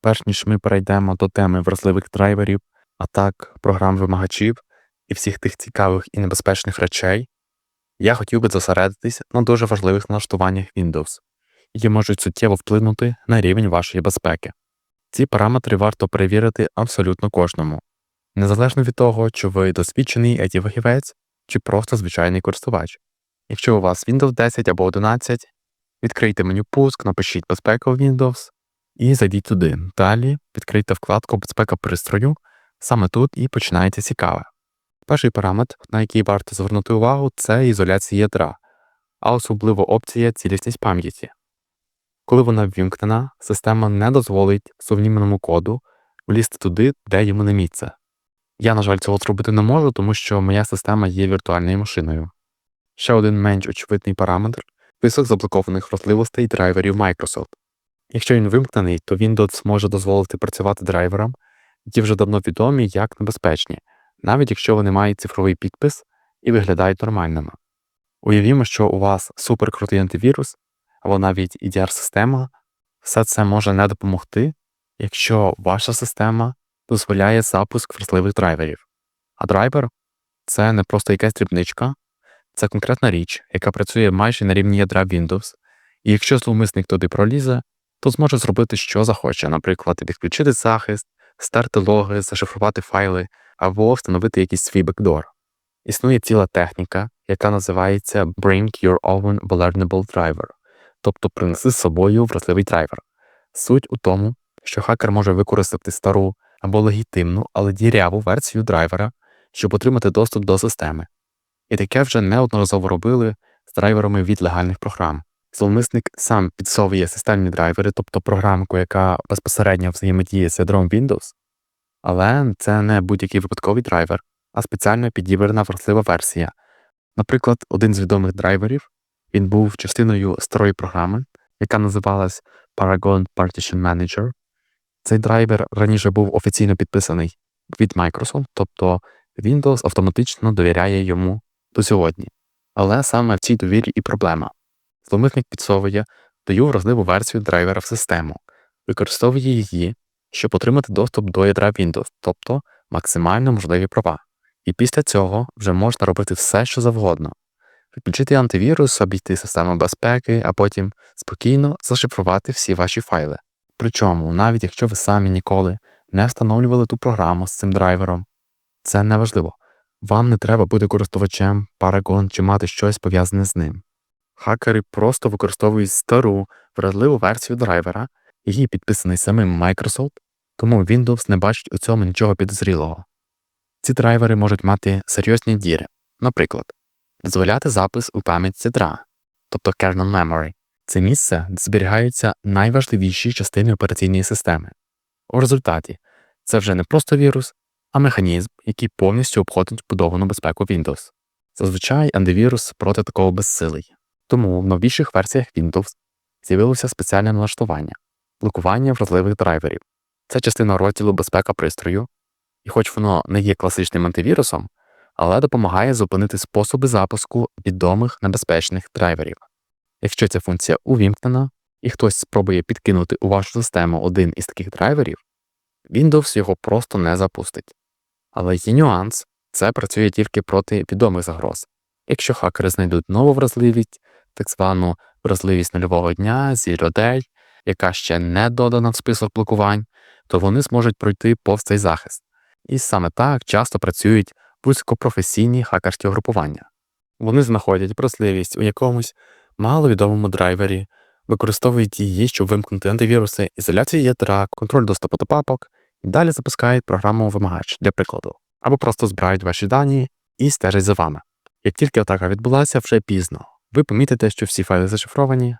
перш ніж ми перейдемо до теми вразливих драйверів, атак, програм-вимагачів і всіх тих цікавих і небезпечних речей, я хотів би зосередитись на дуже важливих налаштуваннях Windows, які можуть суттєво вплинути на рівень вашої безпеки. Ці параметри варто перевірити абсолютно кожному, незалежно від того, чи ви досвідчений it фахівець чи просто звичайний користувач. Якщо у вас Windows 10 або 11, відкрийте меню Пуск, напишіть Безпека у Windows і зайдіть туди. Далі відкрийте вкладку Безпека пристрою, саме тут і починається цікаве. Перший параметр, на який варто звернути увагу, це ізоляція ядра, а особливо опція цілісність пам'яті. Коли вона ввімкнена, система не дозволить сумнівному коду влізти туди, де йому не місце. Я, на жаль, цього зробити не можу, тому що моя система є віртуальною машиною. Ще один менш очевидний параметр список заблокованих вразливостей драйверів Microsoft. Якщо він вимкнений, то Windows може дозволити працювати драйверам, які вже давно відомі як небезпечні, навіть якщо вони мають цифровий підпис і виглядають нормальними. Уявімо, що у вас суперкрутий антивірус або навіть EDR-система, все це може не допомогти, якщо ваша система дозволяє запуск вразливих драйверів. А драйвер це не просто якась дрібничка, це конкретна річ, яка працює майже на рівні ядра Windows, і якщо зловмисник туди пролізе, то зможе зробити, що захоче, наприклад, відключити захист, стерти логи, зашифрувати файли або встановити якийсь свій бекдор. Існує ціла техніка, яка називається Bring Your Own Vulnerable Driver, тобто принеси з собою вразливий драйвер. Суть у тому, що хакер може використати стару або легітимну, але діряву версію драйвера, щоб отримати доступ до системи. І таке вже неодноразово робили з драйверами від легальних програм. Зловмисник сам підсовує системні драйвери, тобто програмку, яка безпосередньо взаємодіє з ядром Windows, але це не будь-який випадковий драйвер, а спеціально підібрана вразлива версія. Наприклад, один з відомих драйверів він був частиною старої програми, яка називалась Paragon Partition Manager. Цей драйвер раніше був офіційно підписаний від Microsoft, тобто Windows автоматично довіряє йому до сьогодні. Але саме в цій довірі і проблема. Зловмисник підсовує даю вразливу версію драйвера в систему, використовує її, щоб отримати доступ до ядра Windows, тобто максимально можливі права. І після цього вже можна робити все, що завгодно. Відключити антивірус, обійти систему безпеки, а потім спокійно зашифрувати всі ваші файли. Причому, навіть якщо ви самі ніколи не встановлювали ту програму з цим драйвером, це не важливо. Вам не треба бути користувачем Paragon чи мати щось пов'язане з ним. Хакери просто використовують стару вразливу версію драйвера, який підписаний самим Microsoft, тому Windows не бачить у цьому нічого підозрілого. Ці драйвери можуть мати серйозні діри, наприклад, дозволяти запис у пам'ять ядра, тобто kernel memory. Це місце, де зберігаються найважливіші частини операційної системи. У результаті це вже не просто вірус, а механізм, який повністю обходить вбудовану безпеку Windows. Зазвичай антивірус проти такого безсилий. Тому в новіших версіях Windows з'явилося спеціальне налаштування блокування вразливих драйверів. Це частина розділу безпека пристрою, і хоч воно не є класичним антивірусом, але допомагає зупинити способи запуску відомих небезпечних драйверів. Якщо ця функція увімкнена і хтось спробує підкинути у вашу систему один із таких драйверів, Windows його просто не запустить. Але є нюанс це працює тільки проти відомих загроз. Якщо хакери знайдуть нову вразливість, так звану вразливість нульового дня, Zero Day, яка ще не додана в список блокувань, то вони зможуть пройти повз цей захист. І саме так часто працюють вузькопрофесійні хакерські групування. Вони знаходять вразливість у якомусь маловідомому драйвері, використовують її, щоб вимкнути антивіруси, ізоляцію ядра, контроль доступу до папок і далі запускають програму вимагач для прикладу, або просто збирають ваші дані і стежать за вами. Як тільки атака відбулася, вже пізно. Ви помітите, що всі файли зашифровані.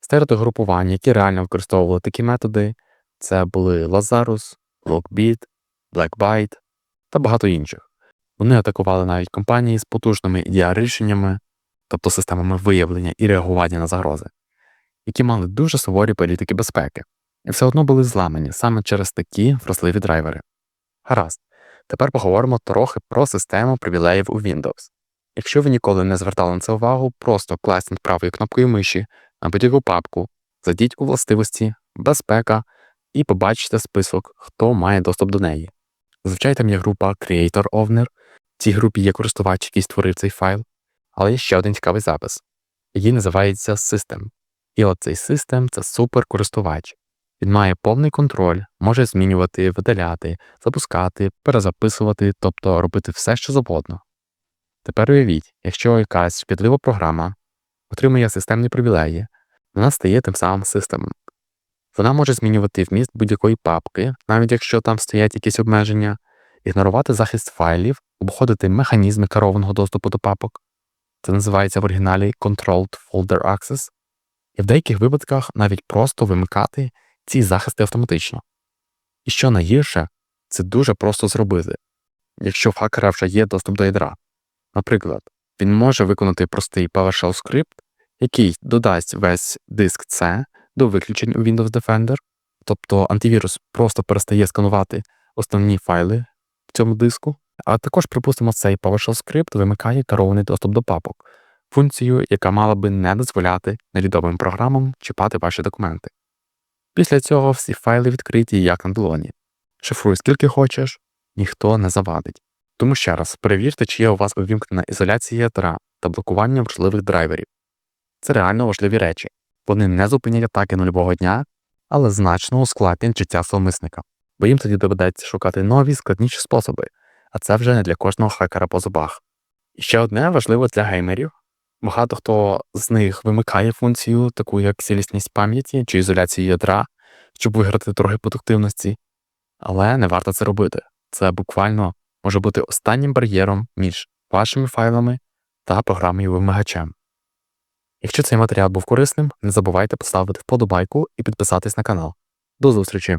Стереотогрупування, які реально використовували такі методи, це були Lazarus, Lockbit, Blackbyte та багато інших. Вони атакували навіть компанії з потужними edr рішеннями, тобто системами виявлення і реагування на загрози, які мали дуже суворі політики безпеки, і все одно були зламані саме через такі вразливі драйвери. Гаразд, тепер поговоримо трохи про систему привілеїв у Windows. Якщо ви ніколи не звертали на це увагу, просто класніть правою кнопкою миші на будь-яку папку, зайдіть у властивості, безпека і побачите список, хто має доступ до неї. Зазвичай там є група Creator Owner. В цій групі є користувач, який створив цей файл, але є ще один цікавий запис, який називається System. І от цей System – це суперкористувач. Він має повний контроль, може змінювати, видаляти, запускати, перезаписувати, тобто робити все, що завгодно. Тепер уявіть, якщо якась шкідлива програма отримує системні привілеї, вона стає тим самим системом. Вона може змінювати вміст будь-якої папки, навіть якщо там стоять якісь обмеження, ігнорувати захист файлів, обходити механізми керованого доступу до папок. Це називається в оригіналі Controlled Folder Access, і в деяких випадках навіть просто вимикати ці захисти автоматично. І що найгірше, це дуже просто зробити, якщо в хакера вже є доступ до ядра. Наприклад, він може виконати простий PowerShell скрипт, який додасть весь диск C до виключень у Windows Defender, тобто антивірус просто перестає сканувати основні файли в цьому диску, а також, припустимо, цей PowerShell скрипт вимикає керований доступ до папок, функцію, яка мала би не дозволяти невідомим програмам чіпати ваші документи. Після цього всі файли відкриті як на долоні. Шифруй скільки хочеш, ніхто не завадить. Тому ще раз перевірте, чи є у вас увімкнена ізоляція ядра та блокування важливих драйверів. Це реально важливі речі. Вони не зупинять атаки нульового дня, але значно ускладнять життя зловмисника, бо їм тоді доведеться шукати нові складніші способи, а це вже не для кожного хакера по зубах. І ще одне важливо для геймерів. Багато хто з них вимикає функцію, таку як цілісність пам'яті чи ізоляцію ядра, щоб виграти трохи продуктивності, але не варто це робити. Це буквально може бути останнім бар'єром між вашими файлами та програмою вимагачем. Якщо цей матеріал був корисним, не забувайте поставити вподобайку і підписатись на канал. До зустрічі!